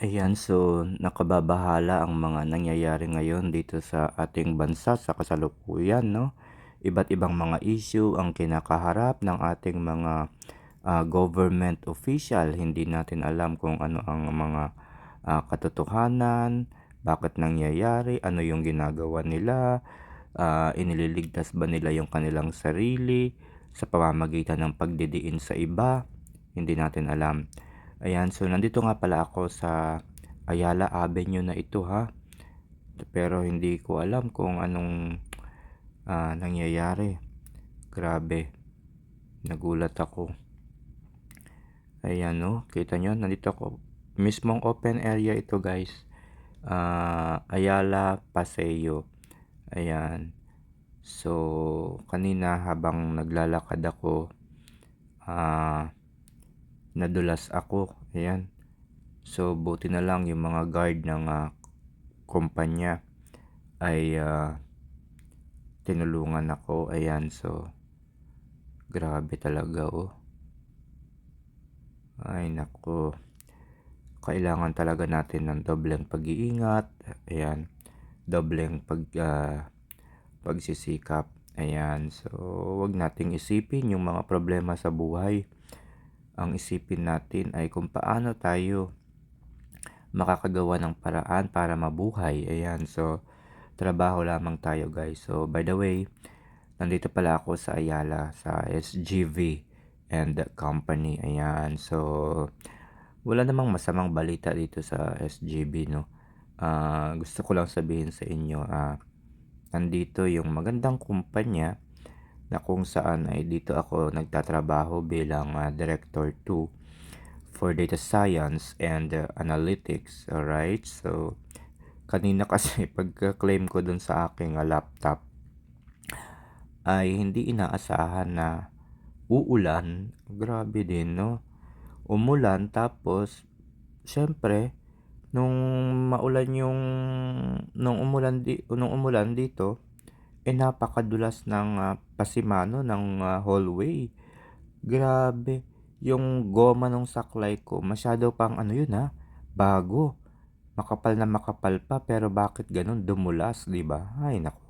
Ayan, so nakababahala ang mga nangyayari ngayon dito sa ating bansa sa kasalukuyan, no? Iba't ibang mga issue ang kinakaharap ng ating mga ah, government official. Hindi natin alam kung ano ang mga ah, katotohanan, bakit nangyayari, ano yung ginagawa nila, ah, inililigtas ba nila yung kanilang sarili sa pamamagitan ng pagdidiin sa iba. Hindi natin alam. Ayan, so nandito nga pala ako sa Ayala Avenue na ito ha. Pero hindi ko alam kung anong ah, nangyayari. Grabe. Nagulat ako. Ayan no, kita nyo, nandito ako. Mismong open area ito guys. Ah, Ayala Paseo. Ayan. So, kanina habang naglalakad ako, ah, nadulas ako. Ayan. So, buti na lang yung mga guard ng ah, kumpanya ay ah, tinulungan ako. Ayan, so grabe talaga oh. Ay nako. Kailangan talaga natin ng dobleng pag-iingat. Ayan. Dobleng pag ah, pagsisikap. Ayan. So, wag nating isipin yung mga problema sa buhay. Ang isipin natin ay kung paano tayo makakagawa ng paraan para mabuhay. Ayan. So, trabaho lamang tayo guys. So, by the way, nandito pala ako sa Ayala sa SGV and Company. Ayan. So, wala namang masamang balita dito sa SGB, no? Ah, gusto ko lang sabihin sa inyo, ah, nandito yung magandang kumpanya na kung saan ay dito ako nagtatrabaho bilang ah, Director 2 for Data Science and ah, Analytics. Alright, so kanina kasi pagka-claim ko dun sa aking ah, laptop ay hindi inaasahan na uulan. Grabe din, no? Umulan tapos syempre nung maulan yung nung umulan di nung umulan dito eh napakadulas ng ah, pasimano ng ah, hallway. Grabe, yung goma ng saklay ko masyado pang ano yun ha, bago. Makapal na makapal pa pero bakit ganun dumulas, 'di ba? Ay nako.